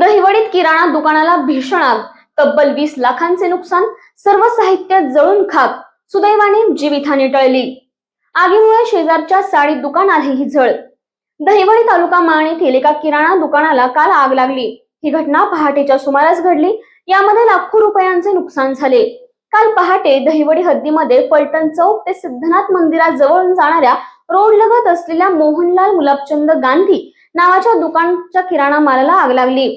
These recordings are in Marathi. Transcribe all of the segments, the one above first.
दहिवडीत किराणा दुकानाला भीषण आग तब्बल वीस लाखांचे नुकसान सर्व साहित्य जळून खाक सुदैवाने जीवितहानी टळली. आगीमुळे शेजारच्या साडी दुकानालाही झळ. दहिवडी तालुका माण येथील एका किराणा दुकानाला काल आग लागली. ही घटना पहाटेच्या सुमारास घडली. यामध्ये लाखो रुपयांचे नुकसान झाले. काल पहाटे दहिवडी हद्दीमध्ये पलटण चौक ते सिद्धनाथ मंदिराजवळून जाणाऱ्या रोड लगत असलेल्या मोहनलाल गुलाबचंद गांधी नावाच्या दुकानच्या किराणा मालाला आग लागली.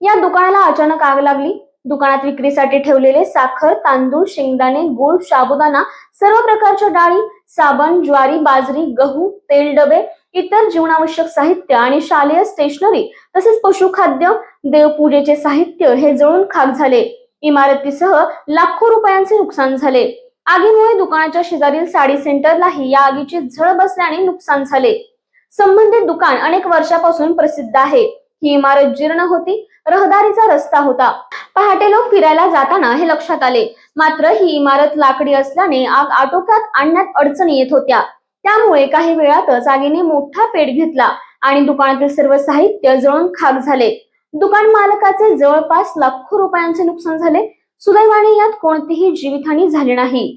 या दुकानाला अचानक आग लागली. दुकानात विक्रीसाठी ठेवलेले साखर तांदूळ शेंगदाणे गूळ साबुदाणा सर्व प्रकारच्या डाळी साबण ज्वारी बाजरी गहू तेल डबे इतर जीवनावश्यक साहित्य आणि शालेय स्टेशनरी तसेच पशुखाद्य देवपूजेचे साहित्य हे जळून खाक झाले. इमारतीसह लाखो रुपयांचे नुकसान झाले. आगीमुळे दुकानाच्या शेजारील साडी सेंटरलाही या आगीची झळ बसल्याने नुकसान झाले. संबंधित दुकान अनेक वर्षापासून प्रसिद्ध आहे. ही इमारत जीर्ण होती रहदारीचा रस्ता होता. पहाटे लोक फिरायला जाताना हे लक्षात आले. मात्र ही इमारत लाकडी असल्याने आग आटोक्यात आणण्यात अडचणी येत होत्या. त्यामुळे काही वेळातच आगीने मोठा पेट घेतला आणि दुकानातील सर्व साहित्य जळून खाक झाले. दुकान मालकाचे जवळपास लाखो रुपयांचे नुकसान झाले. सुदैवाने यात कोणतीही जीवितहानी झाली नाही.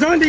जाऊन दे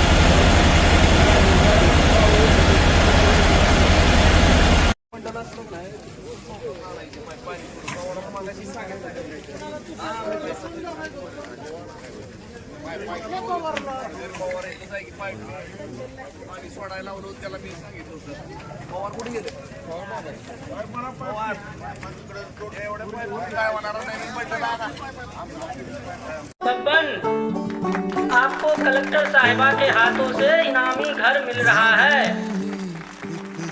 पवार आपको कलेक्टर साहिबा के हाथों से इनामी घर मिल रहा है।